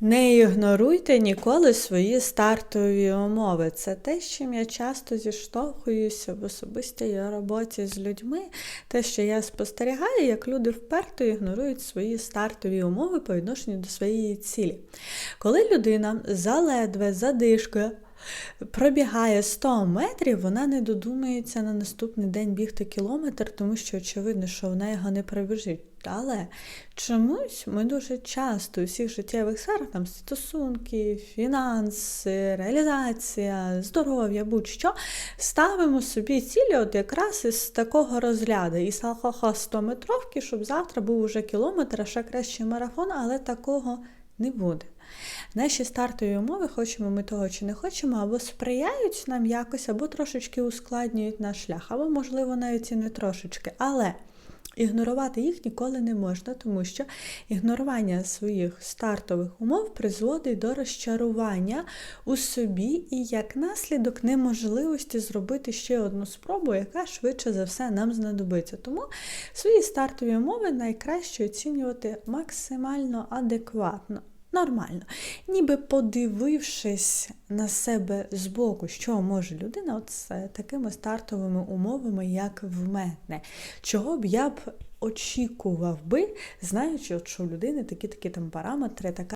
Не ігноруйте ніколи свої стартові умови. Це те, з чим я часто зіштовхуюся в особистій роботі з людьми. Те, що я спостерігаю, як люди вперто ігнорують свої стартові умови по відношенню до своєї цілі. Коли людина заледве задишкою пробігає 100 метрів, вона не додумається на наступний день бігти кілометр, тому що очевидно, що вона його не пробіжить. Але чомусь ми дуже часто у всіх життєвих сферах, там стосунки, фінанси, реалізація, здоров'я, будь-що, ставимо собі цілі от якраз із такого розряду. І салхаха 100 метровки, щоб завтра був уже кілометр, а ще краще марафон, але такого не буде. Наші стартові умови, хочемо ми того чи не хочемо, або сприяють нам якось, або трошечки ускладнюють наш шлях, або, можливо, навіть і не трошечки. Але ігнорувати їх ніколи не можна, тому що ігнорування своїх стартових умов призводить до розчарування у собі і як наслідок неможливості зробити ще одну спробу, яка швидше за все нам знадобиться. Тому свої стартові умови найкраще оцінювати максимально адекватно. Нормально, ніби подивившись на себе збоку, що може людина от з такими стартовими умовами, як в мене, чого б я б очікував би, знаючи, от, що у людини такі-такі там параметри, така